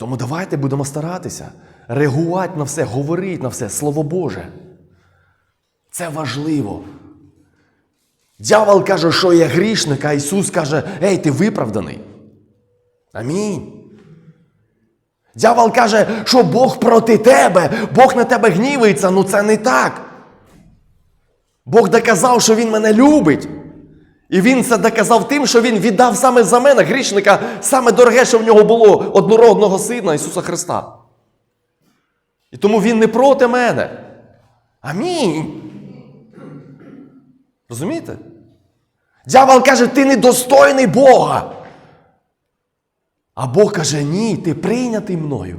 Тому давайте будемо старатися реагувати на все, говорити на все, Слово Боже. Це важливо. Дявол каже, що я грішник, а Ісус каже, ей, ти виправданий. Амінь. Дявол каже, що Бог проти тебе, Бог на тебе гнівається. Ну це не так. Бог доказав, що Він мене любить. І він це доказав тим, що він віддав саме за мене, грішника, саме дороге, що в нього було однородного сина Ісуса Христа. І тому Він не проти мене. Амінь. Розумієте? Дявол каже, ти недостойний Бога. А Бог каже, ні, ти прийнятий мною.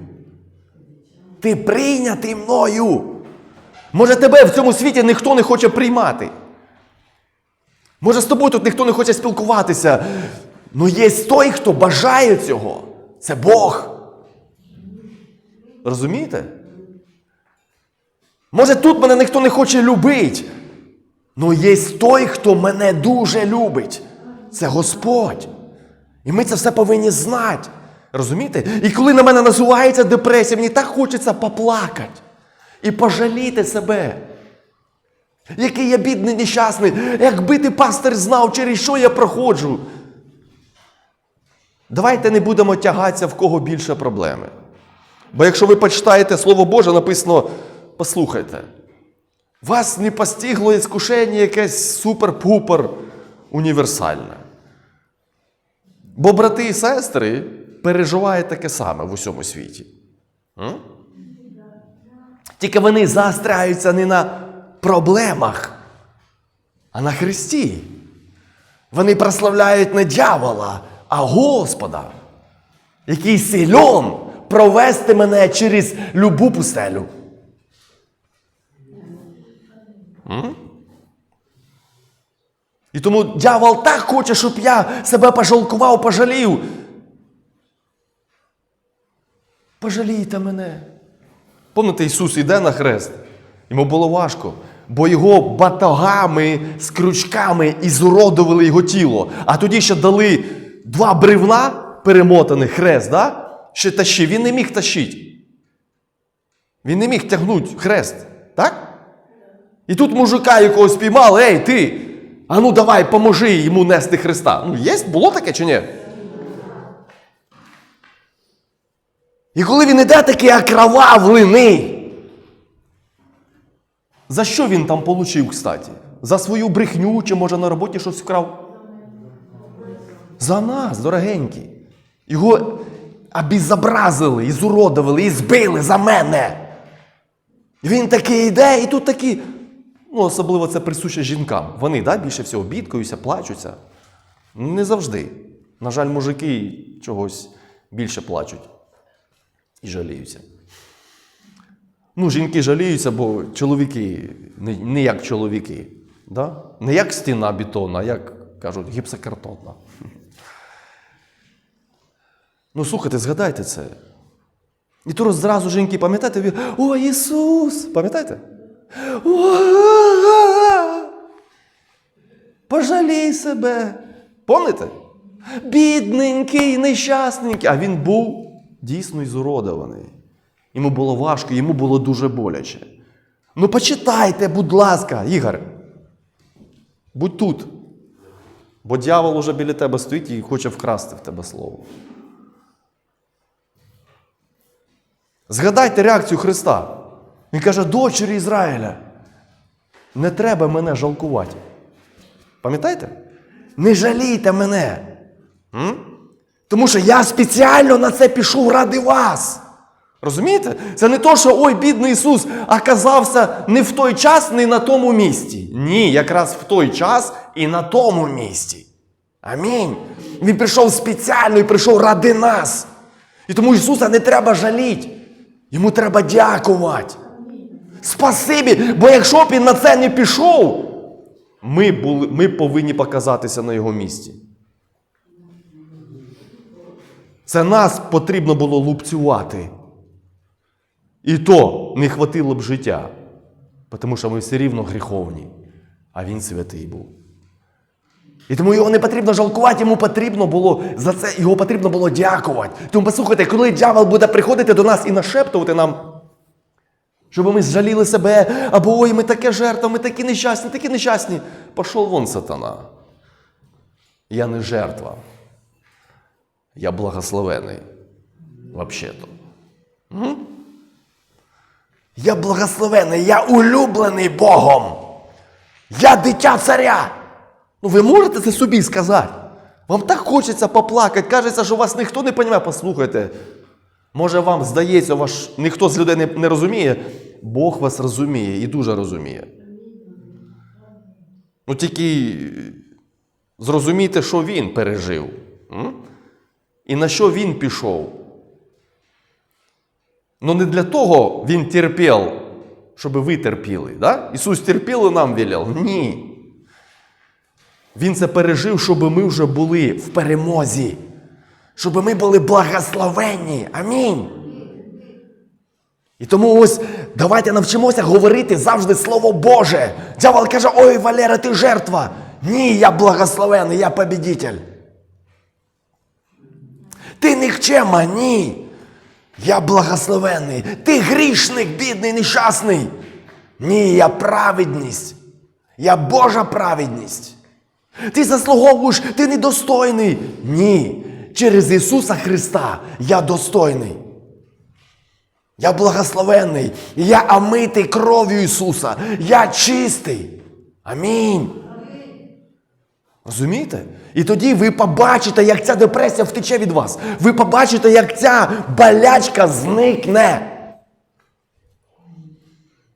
Ти прийнятий мною. Може, тебе в цьому світі ніхто не хоче приймати. Може, з тобою тут ніхто не хоче спілкуватися. Ну є той, хто бажає цього. Це Бог. Розумієте? Може, тут мене ніхто не хоче любити. Ну є той, хто мене дуже любить. Це Господь. І ми це все повинні знати. Розумієте? І коли на мене насувається депресія, мені так хочеться поплакати і пожаліти себе. Який я бідний нещасний, якби ти пастир знав, через що я проходжу. Давайте не будемо тягатися, в кого більше проблеми. Бо якщо ви почитаєте Слово Боже, написано, послухайте, вас не постигло іскушення якесь супер-пупер універсальне. Бо брати і сестри переживають таке саме в усьому світі. М? Тільки вони заостряються не на проблемах, а на Христі. Вони прославляють не дьявола, а Господа, який сильон провести мене через любу пустелю. М? І тому дьявол так хоче, щоб я себе пожалкував, пожалів. Пожалійте мене. Пам'ятаєте, Ісус іде на хрест. Йому було важко, бо його батогами з крючками ізуродували його тіло. А тоді ще дали два бревна перемотаних хрест, да? ще тащив. Він не міг тащити. Він не міг тягнути хрест. Так? І тут мужика якогось спіймали, ей, ти! А ну давай, поможи йому нести Христа. Ну, є, було таке чи ні? І коли він іде такий окровавлений, за що він там получив, кстати? За свою брехню, чи може на роботі щось вкрав? За нас, дорогенькі. Його обізобразили, ізуродували, і збили за мене. Він такий йде, і тут такі. Ну, особливо це присуще жінкам. Вони да, більше всього бідкаються, плачуться. Не завжди. На жаль, мужики чогось більше плачуть і жаліються. Ну, жінки жаліються, бо чоловіки не, не як чоловіки. Да? Не як стіна бетонна, а як кажуть, гіпсокартонна. Ну, слухайте, згадайте це. І то зразу жінки, пам'ятаєте, о, Ісус! Пам'ятаєте? Пожалій себе. Помните? Бідненький, нещасненький. А він був дійсно ізуродований. Йому було важко, йому було дуже боляче. Ну, почитайте, будь ласка, Ігор. Будь тут. Бо дьявол уже біля тебе стоїть і хоче вкрасти в тебе слово. Згадайте реакцію Христа. Він каже, дочері Ізраїля, не треба мене жалкувати. Пам'ятаєте? Не жалійте мене. М? Тому що я спеціально на це пішов ради вас. Розумієте? Це не то, що ой, бідний Ісус оказався не в той час, не на тому місці. Ні, якраз в той час і на тому місці. Амінь. Він прийшов спеціально і прийшов ради нас. І тому Ісуса не треба жаліти. Йому треба дякувати. Спасибі, бо якщо б він на це не пішов, ми, були, ми повинні показатися на його місці. Це нас потрібно було лупцювати. І то не хватило б життя, тому що ми все рівно гріховні, а він святий був. І тому його не потрібно жалкувати, йому потрібно було за це, його потрібно було дякувати. Тому послухайте, коли дьявол буде приходити до нас і нашептувати нам, щоб ми зжаліли себе, або ой, ми таке жертва, ми такі нещасні, такі нещасні. Пошов вон сатана. Я не жертва. Я благословений. Вообще-то. Я благословений, я улюблений Богом. Я дитя царя. Ну, ви можете це собі сказати? Вам так хочеться поплакати, кажеться, що вас ніхто не розуміє. Послухайте. Може, вам здається, ваш ніхто з людей не, не розуміє. Бог вас розуміє і дуже розуміє. Ну тільки зрозумійте, що він пережив. М? І на що він пішов. Ну не для того він терпів, щоб ви терпіли. Да? Ісус терпів і нам віляв? Ні. Він це пережив, щоб ми вже були в перемозі. Щоб ми були благословенні. Амінь. І тому ось давайте навчимося говорити завжди Слово Боже. Дявол каже: Ой, Валера, ти жертва. Ні, я благословений, я побідитель. Ти нікчема, ні. Я благословений. Ти грішник, бідний, нещасний. Ні, я праведність. Я Божа праведність. Ти заслуговуєш, ти недостойний. Ні. Через Ісуса Христа я достойний. Я благословенний. Я омитий кров'ю Ісуса. Я чистий. Амінь. Розумієте? І тоді ви побачите, як ця депресія втече від вас. Ви побачите, як ця болячка зникне.